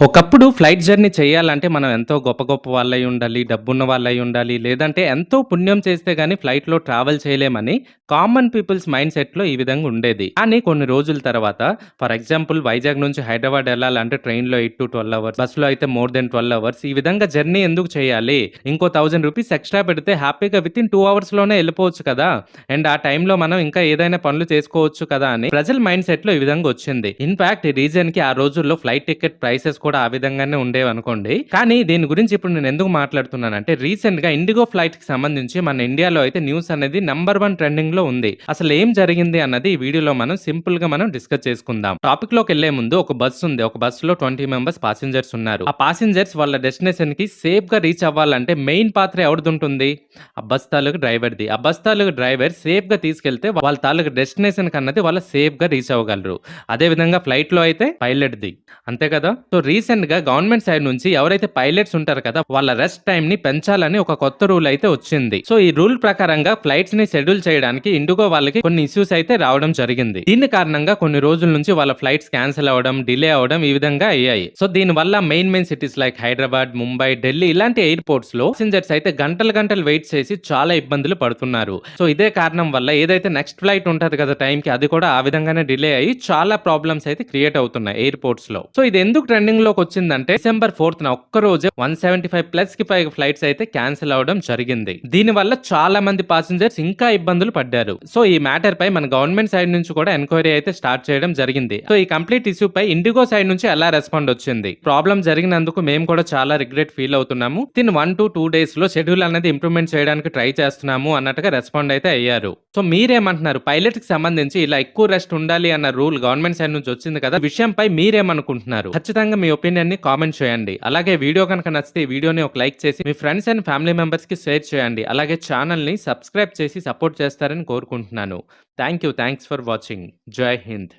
ఒకప్పుడు flight journey చేయాలంటే మనం ఎంతో గొప్ప గొప్ప వాళ్ళై ఉండాలి, డబ్బున్న వాళ్ళై ఉండాలి, లేదంటే ఎంతో పుణ్యం చేస్తే కానీ ఫ్లైట్‌లో ట్రావెల్ చేయలేమని కామన్ పీపుల్స్ మైండ్ సెట్‌లో ఈ విధంగా ఉండేది. కానీ కొన్ని రోజుల తర్వాత ఫర్ ఎగ్జాంపుల్ వైజాగ్ నుంచి హైదరాబాద్ వెళ్ళాలంటే ట్రైన్‌లో 8-12 అవర్స్, బస్‌లో అయితే మోర్ దెన్ 12 అవర్స్ ఈ విధంగా జర్నీ ఎందుకు చేయాలి? ఇంకో థౌజండ్ రూపీస్ ఎక్స్‌ట్రా పెడితే హ్యాపీగా వితిన్ 2 అవర్స్‌లోనే వెళ్ళిపోవచ్చు కదా! అండ్ ఆ టైంలో మనం ఇంకా ఏదైనా పనులు చేసుకోవచ్చు కదా! అని ప్రజల మైండ్ సెట్‌లో ఈ విధంగా వచ్చింది. ఇన్‌ఫాక్ట్ ఈ రీజన్‌కి ఆ రోజుల్లో ఫ్లైట్ టికెట్ ప్రైసెస్ కూడా ఆ విధంగానే ఉండేవి అనుకోండి కానీ దీని గురించి ఇప్పుడు నేను ఎందుకు మాట్లాడుతున్నానంటే రీసెంట్‌గా ఇండిగో ఫ్లైట్కి సంబంధించి మన ఇండియాలో అయితే న్యూస్ అనేది నంబర్ 1 ట్రెండింగ్‌లో ఉంది. అసలు ఏం జరిగింది అన్నది ఈ వీడియోలో మనం సింపుల్‌గా మనం డిస్కస్ చేసుకుందాం. టాపిక్లోకి వెళ్ళే ముందు ఒక బస్ ఉంది. ఒక బస్సులో 20 మెంబర్స్ పాసింజర్స్ ఉన్నారు. ఆ పాసింజర్స్ వాళ్ళ డెస్టినేషన్కి సేఫ్‌గా రీచ్ అవ్వాలంటే మెయిన్ పాత్ర ఎవరిదుంటుంది? ఆ బస్ తాలూకు డ్రైవర్‌ది. ఆ బస్ తాలూకు డ్రైవర్ సేఫ్‌గా తీసుకెళ్తే వాళ్ళ తాలూకు డెస్టినేషన్‌కి అన్నది వాళ్ళు సేఫ్‌గా రీచ్ అవ్వగలరు. అదే విధంగా ఫ్లైట్‌లో అయితే పైలట్‌ది. అంతే కదా! సో రీసెంట్‌గా గవర్నమెంట్ సైడ్ నుంచి ఎవరైతే పైలట్స్ ఉంటారు కదా! వాళ్ళ రెస్ట్ టైం ని పెంచాలని ఒక కొత్త రూల్ అయితే వచ్చింది. సో ఈ రూల్ ప్రకారంగా ఫ్లైట్స్ని షెడ్యూల్ చేయడానికి ఇండిగో వాళ్ళకి కొన్ని ఇష్యూస్ అయితే రావడం జరిగింది. దీని కారణంగా కొన్ని రోజుల నుంచి వాళ్ళ ఫ్లైట్స్ క్యాన్సిల్ అవడం డిలే అవ్వడం ఈ విధంగా అయ్యాయి. సో దీని వల్ల main main cities like Hyderabad, Mumbai, Delhi ఇలాంటి ఎయిర్పోర్ట్స్లో పాసెంజర్స్ అయితే గంటలు గంటలు వెయిట్ చేసి చాలా ఇబ్బందులు పడుతున్నారు. సో ఇదే కారణం వల్ల ఏదైతే నెక్స్ట్ ఫ్లైట్ ఉంటది కదా టైంకి అది కూడా ఆ విధంగానే డిలే అయ్యి చాలా ప్రాబ్లమ్స్ అయితే క్రియేట్ అవుతున్నాయి ఎయిర్పోర్ట్స్లో సో ఇది ఎందుకు ట్రెండింగ్ ట్రెండింగ్‌లోకి వచ్చిందంటే డిసెంబర్ 4థ్‌న ఒక్క రోజే 175 ప్లస్‌కి పైగా ఫ్లైట్స్ అయితే క్యాన్సిల్ అవ్వడం జరిగింది. దీని వల్ల చాలా మంది పాసింజర్స్ ఇంకా ఇబ్బందులు పడ్డారు. సో ఈ మ్యాటర్ పై మన గవర్నమెంట్ సైడ్ నుంచి కూడా ఎంక్వైరీ అయితే స్టార్ట్ చేయడం జరిగింది. సో ఈ కంప్లీట్ ఇష్యూ పై ఇండిగో సైడ్ నుంచి ఎలా రెస్పాండ్ వచ్చింది? ప్రాబ్లం జరిగినందుకు మేము కూడా చాలా రిగ్రెట్ ఫీల్ అవుతున్నాము. దీని వన్ టు టూ డేస్లో షెడ్యూల్ అనేది ఇంప్రూవ్‌మెంట్ చేయడానికి ట్రై చేస్తున్నాము అన్నట్టుగా రెస్పాండ్ అయితే అయ్యారు. సో మీరేమంటున్నారు? పైలట్‌కి సంబంధించి ఇలా ఎక్కువ రెస్ట్ ఉండాలి అన్న రూల్ గవర్నమెంట్ సైడ్ నుంచి వచ్చింది కదా! విషయంపై మీరేమనుకుంటున్నారు? ఖచ్చితంగా మీ ఒపీనియన్‌ని కామెంట్ చేయండి. అలాగే వీడియో కనుక నచ్చితే ఈ వీడియోని ఒక లైక్ చేసి మీ ఫ్రెండ్స్ అండ్ ఫ్యామిలీ మెంబర్స్‌కి షేర్ చేయండి. అలాగే ఛానల్‌ని సబ్స్క్రైబ్ చేసి సపోర్ట్ చేస్తారని కోరుకుంటున్నాను. Thank you. Thanks for watching. జై హింద్.